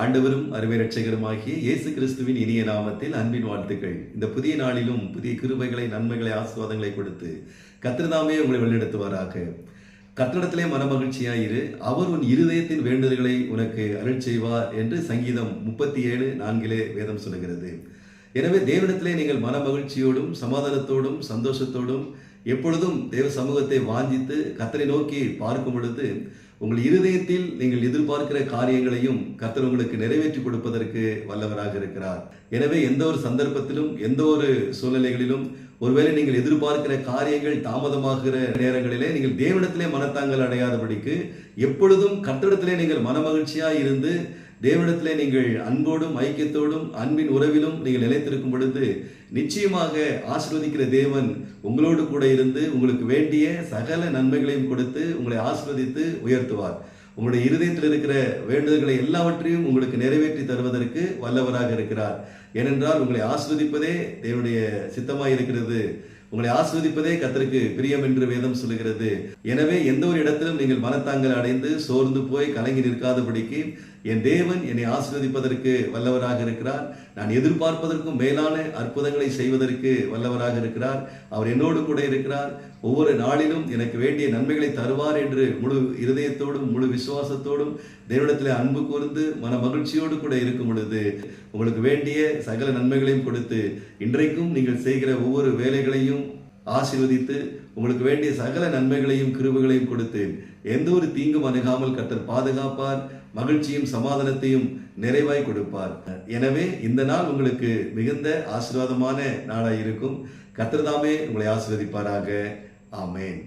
ஆண்டவரும் அருமை ரட்சகருமாகிய இயேசு கிறிஸ்துவின் இனிய நாமத்தில் அன்பின் வாழ்த்துக்கள். இந்த புதிய நாளிலும் புதிய கிருபைகளை நன்மைகளை ஆசுவாதங்களை கொடுத்து கத்திரதாமே உங்களை வழிநடத்துவாராக. கத்திரிடத்திலே மனமகிழ்ச்சியாயிரு அவர் உன் இருதயத்தின் வேண்டுதல்களை உனக்கு அருள் செய்வார் என்று சங்கீதம் முப்பத்தி ஏழு நான்கிலே வேதம் சொல்லுகிறது. எனவே தேவனிடத்திலே நீங்கள் மனமகிழ்ச்சியோடும் சமாதானத்தோடும் சந்தோஷத்தோடும் எப்பொழுதும் தேவ சமூகத்தை வாஞ்சித்து கத்தரை நோக்கி பார்க்கும் பொழுது உங்கள் இருதயத்தில் நீங்கள் எதிர்பார்க்கிற காரியங்களையும் கத்தர் உங்களுக்கு நிறைவேற்றி கொடுப்பதற்கு வல்லவராக இருக்கிறார். எனவே எந்த ஒரு சந்தர்ப்பத்திலும் எந்த ஒரு சூழ்நிலைகளிலும் ஒருவேளை நீங்கள் எதிர்பார்க்கிற காரியங்கள் தாமதமாகிற நேரங்களிலே நீங்கள் தேவனிடத்திலே மனத்தாங்கள் அடையாதபடிக்கு எப்பொழுதும் கட்டிடத்திலே நீங்கள் மனமகிழ்ச்சியாக இருந்து தேவனிடத்திலே நீங்கள் அன்போடும் ஐக்கியத்தோடும் அன்பின் உறவிலும் நீங்கள் நிலைத்திருக்கும் பொழுது நிச்சயமாக ஆசிர்வதிக்கிற தேவன் உங்களோடு கூட இருந்து உங்களுக்கு வேண்டிய சகல நன்மைகளையும் கொடுத்து உங்களை ஆசிர்வதித்து உயர்த்துவார். உங்களுடைய இருதயத்தில் இருக்கிற வேண்டுதல்களை எல்லாவற்றையும் உங்களுக்கு நிறைவேற்றி தருவதற்கு வல்லவராக இருக்கிறார். ஏனென்றால் உங்களை ஆஸ்வதிப்பதே தேவனுடைய சித்தமாக இருக்கிறது உங்களை ஆஸ்வதிப்பதே கத்தருக்கு பிரியம் என்று வேதம் சொல்லுகிறது. எனவே எந்த ஒரு இடத்திலும் நீங்கள் மனத்தாங்கள் அடைந்து சோர்ந்து போய் கலங்கி நிற்காதபடிக்கு என் தேவன் என்னை ஆஸ்வதிப்பதற்கு வல்லவராக இருக்கிறார். நான் எதிர்பார்ப்பதற்கும் மேலான அற்புதங்களை செய்வதற்கு வல்லவராக இருக்கிறார். அவர் என்னோடு கூட இருக்கிறார். ஒவ்வொரு நாளிலும் எனக்கு வேண்டிய நன்மைகளை தருவார் என்று முழு இருதயத்தோடும் முழு விசுவாசத்தோடும் தேவனிடத்தில் அன்பு கூர்ந்து மன மகிழ்ச்சியோடு கூட இருக்கும் பொழுது உங்களுக்கு வேண்டிய சகல நன்மைகளையும் கொடுத்து இன்றைக்கும் நீங்கள் செய்கிற ஒவ்வொரு வேலைகளையும் ஆசீர்வதித்து உங்களுக்கு வேண்டிய சகல நன்மைகளையும் கிருபைகளையும் கொடுத்து எந்த ஒரு தீங்கும் அணுகாமல் கத்தர் பாதுகாப்பார் மகிழ்ச்சியும் சமாதானத்தையும் நிறைவாய் கொடுப்பார். எனவே இந்த நாள் உங்களுக்கு மிகுந்த ஆசீர்வாதமான நாளாக இருக்கும். கத்தர்தாமே உங்களை ஆசீர்வதிப்பாராக. ஆமேன்.